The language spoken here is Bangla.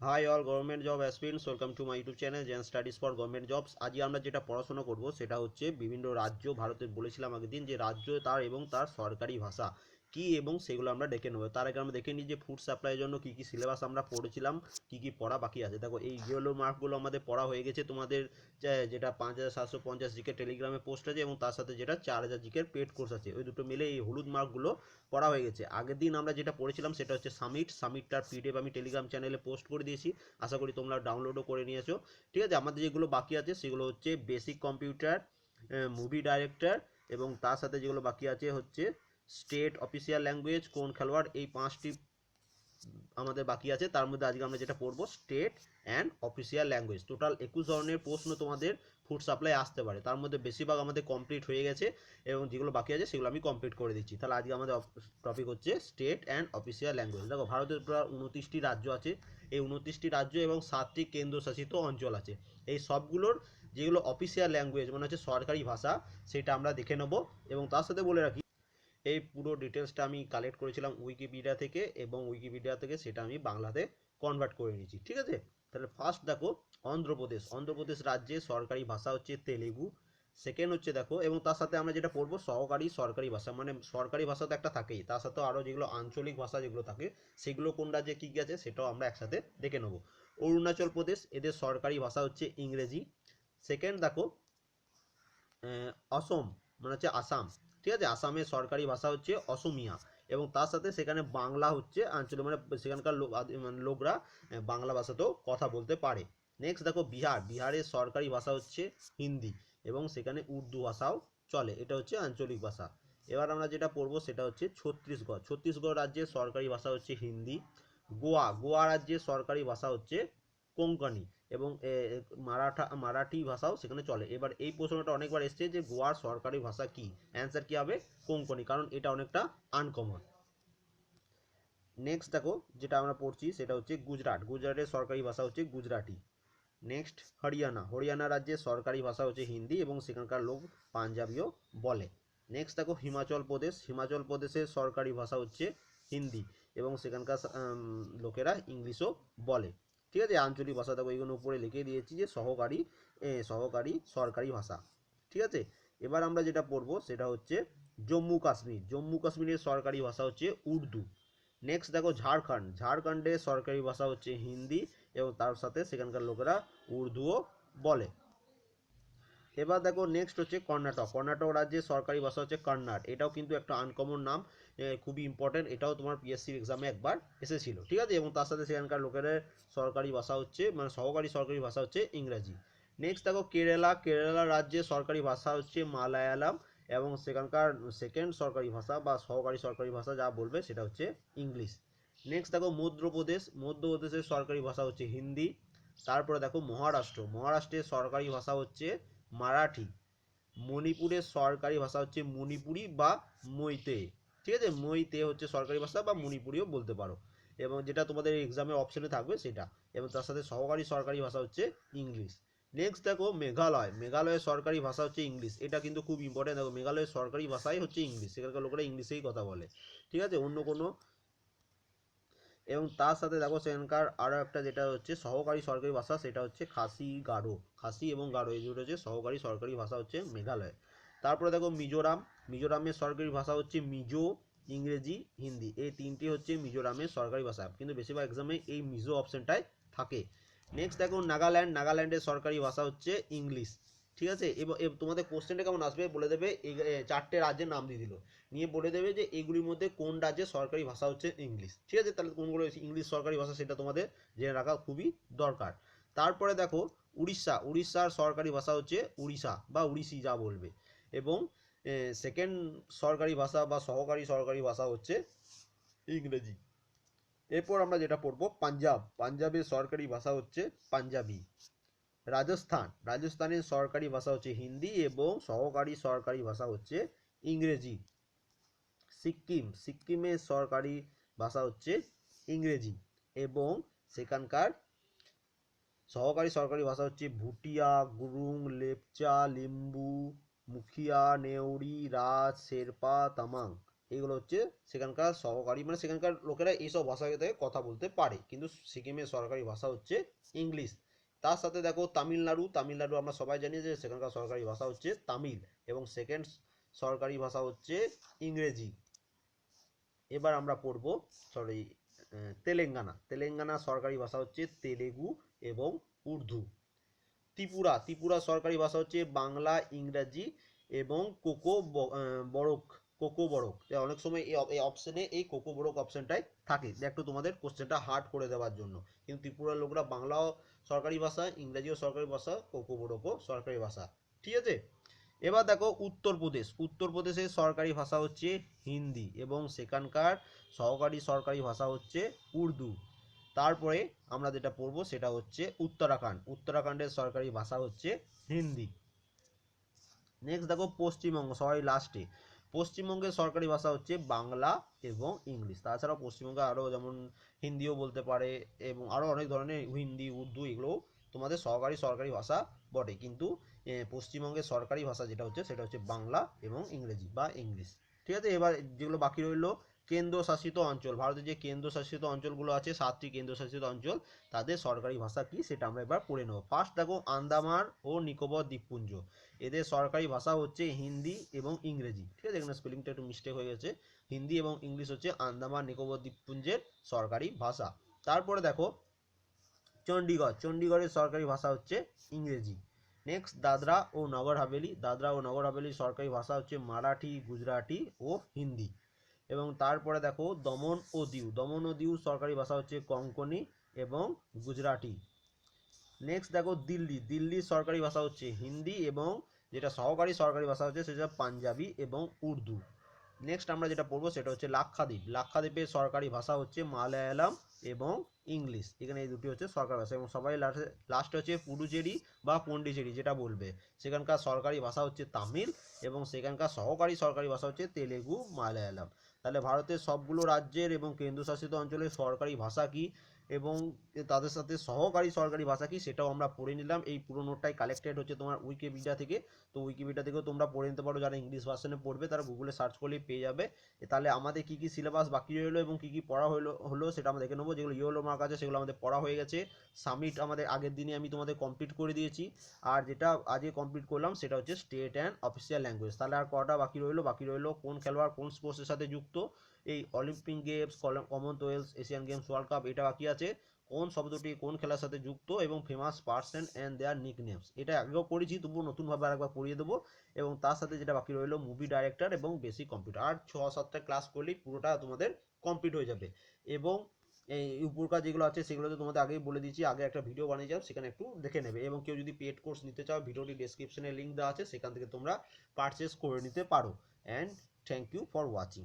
Hi all government job aspirants welcome to my YouTube channel Zen studies for government jobs আজকে আমরা যেটা পড়াশোনা করব, সেটা হচ্ছে বিভিন্ন রাজ্য ভারতের বলেছিলাম আগের দিন যে রাজ্য তার এবং তার সরকারি ভাষা। কি এবং সেগুলো আমরা দেখে নেব। তার আগে আমরা দেখে নিই যে ফুড সাপ্লাইয়ের জন্য কী কী সিলেবাস আমরা পড়েছিলাম, কী কী পড়া বাকি আছে। দেখো, এই ইয়েলো মার্কগুলো আমাদের পড়া হয়ে গেছে। তোমাদের যেটা পাঁচ হাজার সাতশো পঞ্চাশ জিকের টেলিগ্রামে পোস্ট আছে এবং তার সাথে যেটা চার হাজার জিকের পেড কোর্স আছে। ওই দুটো মিলে এই হলুদ মার্কগুলো পড়া হয়ে গেছে। আগের দিন আমরা যেটা পড়েছিলাম সেটা হচ্ছে সামিট সামিটটার পিডিএফ আমি টেলিগ্রাম চ্যানেলে পোস্ট করে দিয়েছি। আশা করি তোমরা ডাউনলোডও করে নিয়েছো। ঠিক আছে, আমাদের যেগুলো বাকি আছে সেগুলো হচ্ছে বেসিক কম্পিউটার মুভি ডাইরেক্টর এবং তার সাথে যেগুলো বাকি আছে হচ্ছে স্টেট অফিসিয়াল ল্যাঙ্গুয়েজ কোন খেলোয়াড় এই পাঁচটি আমাদের বাকি আছে, তার মধ্যে আজকে আমরা যেটা পড়ব, state and official language. Total একুশ ধরনের প্রশ্ন তোমাদের ফুড সাপ্লাই আসতে পারে, তার মধ্যে বেশিরভাগ আমাদের কমপ্লিট হয়ে গেছে এবং যেগুলো বাকি আছে সেগুলো আমি কমপ্লিট করে দিচ্ছি। তাহলে আজকে আমাদের টপিক হচ্ছে স্টেট অ্যান্ড অফিসিয়াল ল্যাঙ্গুয়েজ। দেখো, ভারতের প্রায় উনত্রিশটি রাজ্য আছে, এই উনত্রিশটি রাজ্য এবং সাতটি কেন্দ্রশাসিত অঞ্চল আছে। এই সবগুলোর যেগুলো অফিসিয়াল ল্যাঙ্গুয়েজ মানে হচ্ছে সরকারি ভাষা, সেটা আমরা দেখে নেব এবং তার সাথে বলে রাখি এই পুরো ডিটেলসটা আমি কালেক্ট করেছিলাম উইকিপিডিয়া থেকে এবং উইকিপিডিয়া থেকে সেটা আমি বাংলাতে কনভার্ট করে নিয়েছি, ঠিক আছে? তাহলে ফার্স্ট দেখো অন্ধ্রপ্রদেশ অন্ধ্রপ্রদেশ রাজ্যে সরকারি ভাষা হচ্ছে তেলেগু সেকেন্ড হচ্ছে দেখো, এবং তার সাথে আমরা যেটা পড়ব সহকারী সরকারি ভাষা মানে সরকারি ভাষা তো একটা থাকেই, তার সাথেও আরও যেগুলো আঞ্চলিক ভাষা যেগুলো থাকে, সেগুলো কোন রাজ্যে কী কী আছে সেটাও আমরা একসাথে দেখে নেব। অরুণাচল প্রদেশ, এদের সরকারি ভাষা হচ্ছে ইংরেজি সেকেন্ড দেখো অসম মানে হচ্ছে আসাম ঠিক আছে? আসামের সরকারি ভাষা হচ্ছে অসমিয়া এবং তার সাথে সেখানে বাংলা হচ্ছে আঞ্চলিক মানে সেখানকার মানে লোকরা বাংলা ভাষাতেও কথা বলতে পারে। নেক্সট দেখো বিহার। বিহারের সরকারি ভাষা হচ্ছে হিন্দি এবং সেখানে উর্দু ভাষাও চলে। এটা হচ্ছে আঞ্চলিক ভাষা। এবার আমরা যেটা পড়ব সেটা হচ্ছে ছত্তিশগড়। ছত্তিশগড় রাজ্যের সরকারি ভাষা হচ্ছে হিন্দি। গোয়া। গোয়া রাজ্যের সরকারি ভাষা হচ্ছে কোঙ্কনি এবং মারাঠা, মারাঠি ভাষাও সেখানে চলে। এবার এই প্রশ্নটা অনেকবার এসছে যে গোয়ার সরকারি ভাষা কি? অ্যান্সার কি হবে? কোঙ্কনি কারণ এটা অনেকটা আনকমন নেক্সট দেখো, যেটা আমরা পড়ছি সেটা হচ্ছে গুজরাট। গুজরাটের সরকারি ভাষা হচ্ছে গুজরাটি। নেক্সট হরিয়ানা। হরিয়ানা রাজ্যের সরকারি ভাষা হচ্ছে হিন্দি এবং সেখানকার লোক পাঞ্জাবিও বলে। নেক্সট দেখো, হিমাচল প্রদেশ। হিমাচল প্রদেশের সরকারি ভাষা হচ্ছে হিন্দি এবং সেখানকার লোকেরা ইংলিশও বলে। ঠিক আছে? আঞ্চলিক ভাষা দেখো এইগুলো উপরে লিখে দিয়েছি যে সহকারী সহকারী সরকারি ভাষা। ঠিক আছে? এবার আমরা যেটা পড়ব সেটা হচ্ছে জম্মু কাশ্মীর। জম্মু কাশ্মীরের সরকারি ভাষা হচ্ছে উর্দু। নেক্সট দেখো ঝাড়খণ্ড। ঝাড়খণ্ডের সরকারি ভাষা হচ্ছে হিন্দি এবং তার সাথে সেখানকার লোকেরা উর্দুও বলে। এবার দেখো নেক্সট হচ্ছে কর্ণাটক। কর্ণাটক রাজ্যের সরকারি ভাষা হচ্ছে কন্নাড়। এটাও কিন্তু একটা আনকমন নাম খুবই ইম্পর্টেন্ট এটাও তোমার পিএসসি এক্সামে একবার এসেছিল, ঠিক আছে? এবং তার সাথে সেখানকার লোকেদের সরকারি ভাষা হচ্ছে মানে সহকারী সরকারি ভাষা হচ্ছে ইংরাজি। নেক্সট দেখো কেরালা। কেরালা রাজ্যের সরকারি ভাষা হচ্ছে মালায়ালাম এবং সেখানকার সেকেন্ড সরকারি ভাষা বা সহকারী সরকারি ভাষা যা বলবে সেটা হচ্ছে ইংলিশ। নেক্সট দেখো মধ্যপ্রদেশ। মধ্যপ্রদেশের সরকারি ভাষা হচ্ছে হিন্দি। তারপরে দেখো মহারাষ্ট্র। মহারাষ্ট্রের সরকারি ভাষা হচ্ছে মারাঠি। মণিপুরের সরকারি ভাষা হচ্ছে মণিপুরি বা মৈতে। ঠিক আছে? মৈতে হচ্ছে সরকারি ভাষা বা মণিপুরিও বলতে পারো। এবং যেটা তোমাদের এক্সামে অপশনে থাকবে সেটা। এবং তার সাথে সহকারী সরকারি ভাষা হচ্ছে ইংলিশ। নেক্সট দেখো মেঘালয়। মেঘালয়ের সরকারি ভাষা হচ্ছে ইংলিশ। এটা কিন্তু খুব ইম্পর্টেন্ট দেখো, মেঘালয়ের সরকারি ভাষাই হচ্ছে ইংলিশ। সেখানকার লোকেরা ইংলিশেই কথা বলে। ঠিক আছে? অন্য কোনো এবং তার সাথে দেখো সেখানকার আরও একটা যেটা হচ্ছে সহকারী সরকারি ভাষা, সেটা হচ্ছে খাসি গারো, খাসি এবং গারো, এই দুটো হচ্ছে সহকারী সরকারি ভাষা হচ্ছে মেঘালয়। তারপরে দেখো মিজোরাম, মিজোরামের সরকারি ভাষা হচ্ছে মিজো, ইংরেজি, হিন্দি। এই তিনটি হচ্ছে মিজোরামের সরকারি ভাষা, কিন্তু বেশিরভাগ এক্সামে এই মিজো অপশনটাই থাকে। নেক্সট দেখো নাগাল্যান্ড, নাগাল্যান্ডের সরকারি ভাষা হচ্ছে ইংলিশ। ঠিক আছে? এবং তোমাদের কোশ্চেনটা কেমন আসবে? বলে দেবে চারটে রাজ্যের নাম দিয়ে দিল। নিয়ে বলে দেবে যে এগুলির মধ্যে কোন রাজ্যের সরকারি ভাষা হচ্ছে ইংলিশ। ঠিক আছে? তাহলে কোনগুলো ইংলিশ সরকারি ভাষা সেটা তোমাদের জেনে রাখা খুবই দরকার। তারপরে দেখো, উড়িষ্যা। উড়িষ্যার সরকারি ভাষা হচ্ছে উড়িষ্যা বা উড়িষি যা বলবে। এবং সেকেন্ড সরকারি ভাষা বা সহকারী সরকারি ভাষা হচ্ছে ইংরেজি। এরপর আমরা যেটা পড়ব, পাঞ্জাব। পাঞ্জাবের সরকারি ভাষা হচ্ছে পাঞ্জাবি। রাজস্থান। রাজস্থানের সরকারি ভাষা হচ্ছে হিন্দি এবং সহকারী সরকারি ভাষা হচ্ছে ইংরেজি। সিকিম, সিকিমের সরকারি ভাষা হচ্ছে ইংরেজি এবং সেখানকার সহকারী সরকারি ভাষা হচ্ছে ভুটিয়া, গুরুং, লেপচা, লিম্বু, মুখিয়া নেউরি রাজ, শেরপা, তামাং। এগুলো হচ্ছে সেখানকার সহকারী মানে সেখানকার লোকেরা এইসব ভাষাতে কথা বলতে পারে। কিন্তু সিকিমের সরকারি ভাষা হচ্ছে ইংলিশ। তার সাথে দেখো তামিলনাড়ু তামিলনাড়ু আমরা সবাই জানি যে সেখানকার সরকারি ভাষা হচ্ছে তামিল এবং সেকেন্ড সরকারি ভাষা হচ্ছে ইংরেজি। এবার আমরা পড়ব সরি তেলেঙ্গানা। তেলেঙ্গানা সরকারি ভাষা হচ্ছে তেলেগু এবং উর্দু। ত্রিপুরা ত্রিপুরা সরকারি ভাষা হচ্ছে বাংলা ইংরাজি এবং কোকো ব- আহ, বড়ক। কোকো বড়ক। এ অনেক সময় এই অপ- এই অপশনে এই কোকো বড়ক অপশনটাই থাকে। যে একটু তোমাদের কোশ্চেনটা হার্ড করে দেওয়ার জন্য। কিন্তু ত্রিপুরার লোকরা বাংলাও সরকারি ভাষা, ইংরাজিও সরকারি ভাষা, কোকো বড়কও সরকারি ভাষা। ঠিক আছে? এবার দেখো উত্তরপ্রদেশ উত্তরপ্রদেশের সরকারি ভাষা হচ্ছে হিন্দি এবং সেখানকার সহকারী সরকারি ভাষা হচ্ছে উর্দু। তারপরে আমরা যেটা পড়ব সেটা হচ্ছে উত্তরাখণ্ড। উত্তরাখণ্ডের সরকারি ভাষা হচ্ছে হিন্দি। নেক্সট দেখো পশ্চিমবঙ্গ, সবাই লাস্টে পশ্চিমবঙ্গের সরকারি ভাষা হচ্ছে বাংলা এবং ইংলিশ। তাছাড়াও পশ্চিমবঙ্গে আরও যেমন হিন্দিও বলতে পারে এবং আরও অনেক ধরনের হিন্দি, উর্দু এগুলোও তোমাদের সরকারি সরকারি ভাষা বটে। কিন্তু পশ্চিমবঙ্গের সরকারি ভাষা যেটা হচ্ছে, সেটা হচ্ছে বাংলা এবং ইংরেজি বা ইংলিশ। ঠিক আছে? এবার যেগুলো বাকি রইল কেন্দ্রশাসিত অঞ্চল, ভারতের যে কেন্দ্রশাসিত অঞ্চলগুলো আছে, সাতটি কেন্দ্রশাসিত অঞ্চল, তাদের সরকারি ভাষা কি সেটা আমরা এবার পড়ে নেব। ফার্স্ট দেখো, আন্দামান ও নিকোবর দ্বীপপুঞ্জ। এদের সরকারি ভাষা হচ্ছে হিন্দি এবং ইংরেজি। ঠিক আছে এখানে স্পেলিংটা একটু মিস্টেক হয়ে গেছে। হিন্দি এবং ইংলিশ হচ্ছে আন্দামান নিকোবর দ্বীপপুঞ্জের সরকারি ভাষা। তারপরে দেখো চণ্ডীগড় চণ্ডীগড়ের সরকারি ভাষা হচ্ছে ইংরেজি। নেক্সট দাদরা ও নগর হাভেলি। দাদরা ও নগর হাভেলির সরকারি ভাষা হচ্ছে মারাঠি, গুজরাটি ও হিন্দি। এবং তারপরে দেখো দমন ও দিউ। দমন ও দিউ সরকারি ভাষা হচ্ছে কঙ্কনি এবং গুজরাটি। নেক্সট দেখো দিল্লি। দিল্লির সরকারি ভাষা হচ্ছে হিন্দি এবং যেটা সহকারী সরকারি ভাষা হচ্ছে সেটা পাঞ্জাবি এবং উর্দু। নেক্সট আমরা যেটা পড়ব সেটা হচ্ছে লাক্ষাদ্বীপ। লাক্ষাদ্বীপের সরকারি ভাষা হচ্ছে মালায়ালাম এবং ইংলিশ। এখানে এই দুটি হচ্ছে সরকারি ভাষা এবং সবাই লাস্টে লাস্টে হচ্ছে পুডুচেরি বা পন্ডিচেরি যেটা বলবে। সেখানকার সরকারি ভাষা হচ্ছে তামিল এবং সেখানকার সহকারী সরকারি ভাষা হচ্ছে তেলেগু মালায়ালাম। তাহলে ভারতের সবগুলো রাজ্যের এবং কেন্দ্রশাসিত অঞ্চলের সরকারি ভাষা কি? এবং তাদের সাথে সহকারী সরকারি ভাষা কি সেটাও আমরা পড়ে নিলাম। এই পুরো নোটটাই কালেক্টেড হচ্ছে তোমার উইকিপিডিয়া থেকে। তো উইকিপিডিয়া থেকেও তোমরা পড়ে নিতে পারো, যারা ইংলিশ ভার্সনে পড়বে তারা গুগলে সার্চ করলেই পেয়ে যাবে। তাহলে আমাদের কি কি সিলেবাস বাকি রইল এবং কি কি পড়া হলো হলো সেটা আমরা দেখে নেব। যেগুলো ইয়েলো মার্ক আছে সেগুলো আমাদের পড়া হয়ে গেছে। সামিট আমাদের আগের দিনে আমি তোমাদের কমপ্লিট করে দিয়েছি। আর যেটা আজকে কমপ্লিট করলাম সেটা হচ্ছে স্টেট অ্যান্ড অফিসিয়াল ল্যাঙ্গুয়েজ তাহলে আর কটা বাকি রইল? বাকি রইল কোন খেলোয়াড় কোন স্পোর্টসের সাথে যুক্ত? এই Olympic games Commonwealth Asian games world cup এটা বাকি আছে? কোন শব্দটি কোন খেলার সাথে যুক্ত এবং ফেমাস পার্সন অ্যান্ড দেয়ার নিক নেমস এটা আগেও পড়েছি, তবুও নতুনভাবে আরেকবার পড়িয়ে দেবো। এবং তার সাথে যেটা বাকি রইল মুভি ডাইরেক্টর এবং বেসিক কম্পিউটার আর ছ সাতটা ক্লাস করলেই পুরোটা তোমাদের কমপ্লিট হয়ে যাবে। এবং এই উপরকার যেগুলো আছে সেগুলো তো তোমাদের আগেই বলে দিয়েছি, আগে একটা ভিডিও বানিয়ে যাও, সেখানে একটু দেখে নেবে। এবং কেউ যদি পেড কোর্স নিতে চাও, ভিডিওটি ডেসক্রিপশনে লিঙ্ক দেওয়া আছে, সেখান থেকে তোমরা পারচেস করে নিতে পারো। And thank you for watching